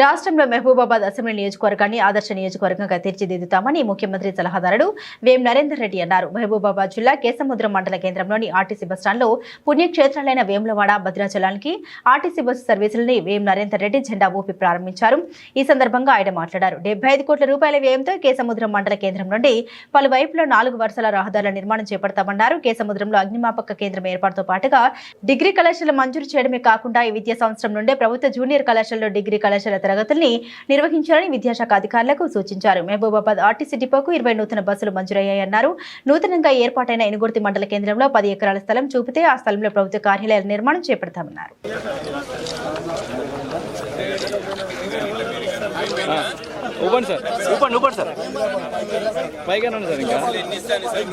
రాష్ట్రంలో మహబూబాబాద్ అసెంబ్లీ నియోజకవర్గాన్ని ఆదర్శ నియోజకవర్గంగా తీర్చిదిద్దుతామని ముఖ్యమంత్రి సలహాదారుడు వేం నరేందర్ రెడ్డి అన్నారు. మహబూబాబాద్ జిల్లా కేసముద్రం మండల కేంద్రంలోని ఆర్టీసీ బస్టాండ్లో పుణ్యక్షేత్రాలైన వేములవాడ భద్రాచలానికి ఆర్టీసీ బస్సు సర్వీసులని వేం నరేందర్ రెడ్డి జెండా ఊపి ప్రారంభించారు. ఈ సందర్భంగా ఆయన మాట్లాడారు. డెబ్బై ఐదు కోట్ల రూపాయల వ్యయంతో కేసముద్రం మండల కేంద్రం నుండి పలువైపులో నాలుగు వరుసల రహదారుల నిర్మాణం చేపడతామన్నారు. కేసముద్రంలో అగ్నిమాపక కేంద్రం ఏర్పాటుతో పాటుగా డిగ్రీ కళాశాల మంజూరు చేయడమే కాకుండా ఈ విద్యా సంవత్సరం నుండే ప్రభుత్వ జూనియర్ కళాశాలలో డిగ్రీ కళాశాల తరగతుల్ని నిర్వహించాలని విద్యాశాఖ అధికారులకు సూచించారు. మహబూబాబాద్ ఆర్టీసీ డిపోకు ఇరవై నూతన బస్సులు మంజూరయ్యాయన్నారు. నూతనంగా ఏర్పాటైన ఇనుగుర్తి మండల కేంద్రంలో పది ఎకరాల స్థలం చూపితే ఆ స్థలంలో ప్రభుత్వ కార్యాలయాల నిర్మాణం చేపడతామన్నారు. ఊపండి సార్. ఊపండి ఊపండి సార్. ఉంది సార్ ఇంకా.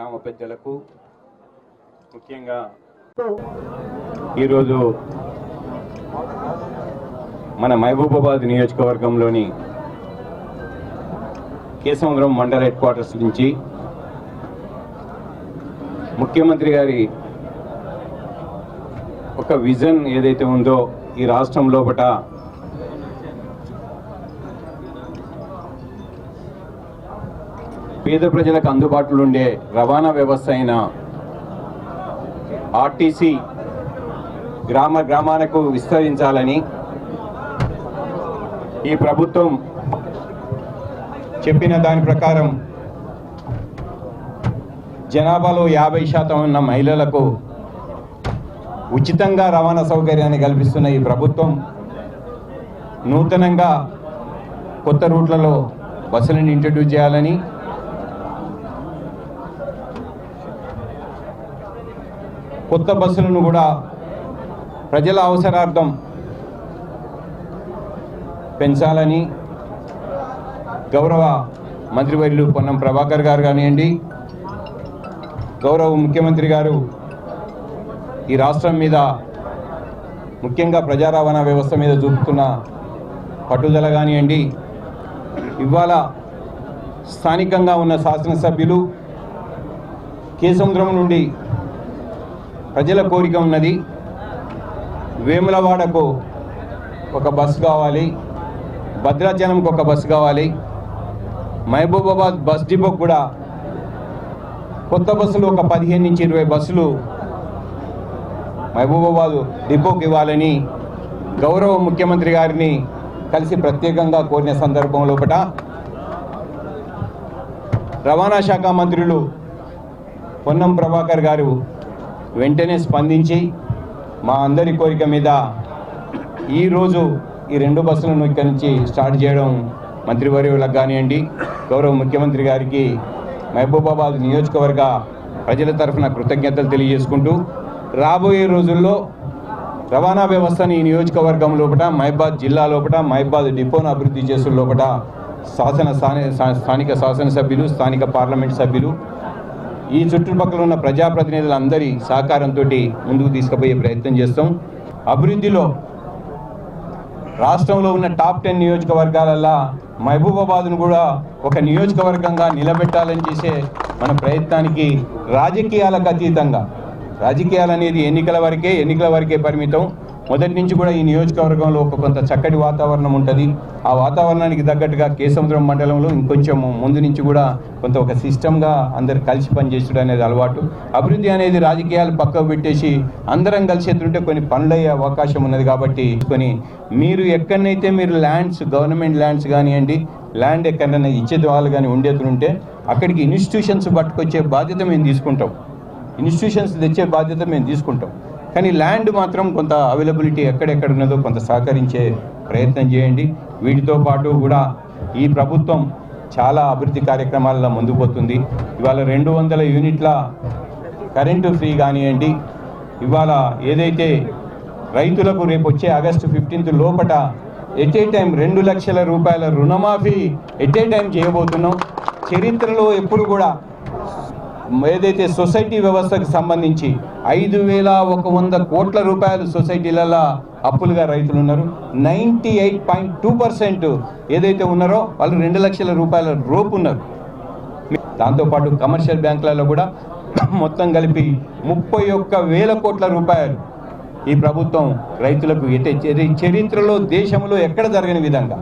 గ్రామ పెద్దలకు ముఖ్యంగా ఈరోజు మన మహబూబాబాద్ నియోజకవర్గంలోని కేశవరం మండల హెడ్ క్వార్టర్స్ నుంచి ముఖ్యమంత్రి గారి ఒక విజన్ ఏదైతే ఉందో ఈ రాష్ట్రం లోపట పేద ప్రజలకు అందుబాటులో ఉండే రవాణా వ్యవస్థ అయిన ఆర్టీసీ గ్రామ గ్రామాలకు విస్తరించాలని ఈ ప్రభుత్వం చెప్పిన దాని ప్రకారం జనాభాలో యాభై శాతం ఉన్న మహిళలకు ఉచితంగా రవాణా సౌకర్యాన్ని కల్పిస్తున్న ఈ ప్రభుత్వం నూతనంగా కొత్త రూట్లలో బస్సులను ఇంట్రడ్యూస్ చేయాలని కొత్త బస్సులను కూడా ప్రజల అవసరార్థం పెంచాలని గౌరవ మంత్రివర్యులు పొన్నం ప్రభాకర్ గారు కానివ్వండి గౌరవ ముఖ్యమంత్రి గారు ఈ రాష్ట్రం మీద ముఖ్యంగా ప్రజా రవాణా వ్యవస్థ మీద చూపుతున్న పట్టుదల కానివ్వండి ఇవాళ స్థానికంగా ఉన్న శాసనసభ్యులు కేసముద్రం నుండి ప్రజల కోరిక ఉన్నది. వేములవాడకు ఒక బస్సు కావాలి. భద్రాచలంకి ఒక బస్సు కావాలి. మహబూబాబాద్ బస్ డిపోకు కూడా కొత్త బస్సులు ఒక పదిహేను నుంచి ఇరవై బస్సులు మహబూబాబాద్ డిపోకి ఇవ్వాలని గౌరవ ముఖ్యమంత్రి గారిని కలిసి ప్రత్యేకంగా కోరిన సందర్భం లోపల రవాణా శాఖ మంత్రులు పొన్నం ప్రభాకర్ గారు వెంటనే స్పందించి మా అందరి కోరిక మీద ఈరోజు ఈ రెండు బస్సులను ఇక్కడి నుంచి స్టార్ట్ చేయడం మంత్రివర్యులకు కానివ్వండి గౌరవ ముఖ్యమంత్రి గారికి మహబూబాబాద్ నియోజకవర్గ ప్రజల తరఫున కృతజ్ఞతలు తెలియజేసుకుంటూ రాబోయే రోజుల్లో రవాణా వ్యవస్థని ఈ నియోజకవర్గం లోపల మహబాద్ జిల్లా లోపల మహబాద్ డిపోను అభివృద్ధి చేసే లోపల శాసన స్థానిక శాసనసభ్యులు స్థానిక పార్లమెంట్ సభ్యులు ఈ చుట్టుపక్కల ఉన్న ప్రజాప్రతినిధులందరి సహకారంతో ముందుకు తీసుకుపోయే ప్రయత్నం చేస్తాం. అభివృద్ధిలో రాష్ట్రంలో ఉన్న టాప్ టెన్ నియోజకవర్గాలల్లో మహబూబాబాద్ను కూడా ఒక నియోజకవర్గంగా నిలబెట్టాలని చేసే మన ప్రయత్నానికి రాజకీయాలకు అతీతంగా. రాజకీయాలు అనేది ఎన్నికల వరకే ఎన్నికల వరకే పరిమితం. మొదటి నుంచి కూడా ఈ నియోజకవర్గంలో ఒక కొంత చక్కటి వాతావరణం ఉంటుంది. ఆ వాతావరణానికి తగ్గట్టుగా కేసముద్రం మండలంలో ఇంకొంచెం ముందు నుంచి కూడా కొంత ఒక సిస్టమ్గా అందరు కలిసి పనిచేసడం అనేది అలవాటు. అభివృద్ధి అనేది రాజకీయాలు పక్కకు పెట్టేసి అందరం కలిసి ఎత్తుంటే కొన్ని పనులయ్యే అవకాశం ఉన్నది కాబట్టి కొని మీరు ఎక్కడనైతే మీరు ల్యాండ్స్ గవర్నమెంట్ ల్యాండ్స్ కానివ్వండి ల్యాండ్ ఎక్కడైనా ఇచ్చే వాళ్ళు కానీ ఉండేతుంటే అక్కడికి ఇన్స్టిట్యూషన్స్ పట్టుకొచ్చే బాధ్యత మేము తీసుకుంటాం. ఇన్స్టిట్యూషన్స్ తెచ్చే బాధ్యత మేము తీసుకుంటాం. కానీ ల్యాండ్ మాత్రం కొంత అవైలబిలిటీ ఎక్కడెక్కడ ఉన్నదో కొంత సహకరించే ప్రయత్నం చేయండి. వీటితో పాటు కూడా ఈ ప్రభుత్వం చాలా అభివృద్ధి కార్యక్రమాలలో ముందుకు పోతుంది. ఇవాళ రెండు వందల యూనిట్ల కరెంటు ఫ్రీ కానివ్వండి ఇవాళ ఏదైతే రైతులకు రేపు వచ్చే ఆగస్టు ఫిఫ్టీన్త్ లోపట ఎట్ ఏ టైం రెండు లక్షల రూపాయల రుణమాఫీ ఎట్ ఏ టైం చేయబోతున్నాం చరిత్రలో ఎప్పుడు కూడా ఏదైతే సొసైటీ వ్యవస్థకు సంబంధించి ఐదు వేల ఒక వంద కోట్ల రూపాయలు సొసైటీలలో అప్పులుగా రైతులు ఉన్నారు. Ninety eight point two percent ఏదైతే ఉన్నారో వాళ్ళు రెండు లక్షల రూపాయల రోపు ఉన్నారు. దాంతోపాటు కమర్షియల్ బ్యాంకులలో కూడా మొత్తం కలిపి ముప్పై ఒక్క వేల కోట్ల రూపాయలు ఈ ప్రభుత్వం రైతులకు ఎటే చరిత్రలో దేశంలో ఎక్కడ జరగని విధంగా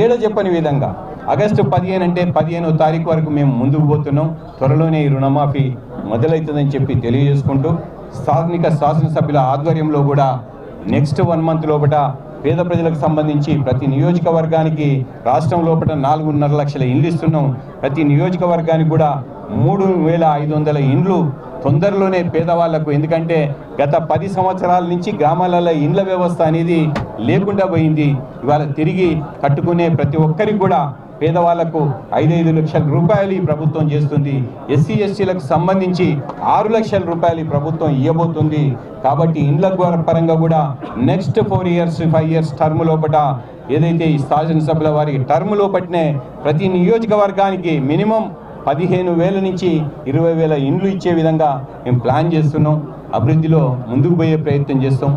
ఏడ చెప్పని విధంగా ఆగస్టు పదిహేను అంటే పదిహేనో తారీఖు వరకు మేము ముందుకు పోతున్నాం. త్వరలోనే ఈ రుణమాఫీ మొదలవుతుందని చెప్పి తెలియజేసుకుంటూ స్థానిక శాసనసభ్యుల ఆధ్వర్యంలో కూడా నెక్స్ట్ వన్ మంత్ లోపల పేద ప్రజలకు సంబంధించి ప్రతి నియోజకవర్గానికి రాష్ట్రం లోపల నాలుగున్నర లక్షల ఇండ్లు ఇస్తున్నాం. ప్రతి నియోజకవర్గానికి కూడా మూడు వేల ఐదు వందల ఇండ్లు తొందరలోనే పేదవాళ్ళకు. ఎందుకంటే గత పది సంవత్సరాల నుంచి గ్రామాలలో ఇండ్ల వ్యవస్థ అనేది లేకుండా పోయింది. ఇవాళ తిరిగి కట్టుకునే ప్రతి ఒక్కరికి కూడా పేదవాళ్ళకు ఐదైదు లక్షల రూపాయలు ఈ ప్రభుత్వం చేస్తుంది. ఎస్సీ ఎస్టీలకు సంబంధించి ఆరు లక్షల రూపాయలు ఈ ప్రభుత్వం ఇవ్వబోతుంది కాబట్టి ఇండ్ల పరంగా కూడా next four years five years term లోపల ఏదైతే ఈ శాసనసభల వారికి టర్మ్ లోపట్నే ప్రతి నియోజకవర్గానికి మినిమం పదిహేను వేల నుంచి ఇరవై వేల ఇండ్లు ఇచ్చే విధంగా మేము ప్లాన్ చేస్తున్నాం. అభివృద్ధిలో ముందుకు పోయే ప్రయత్నం చేస్తాం.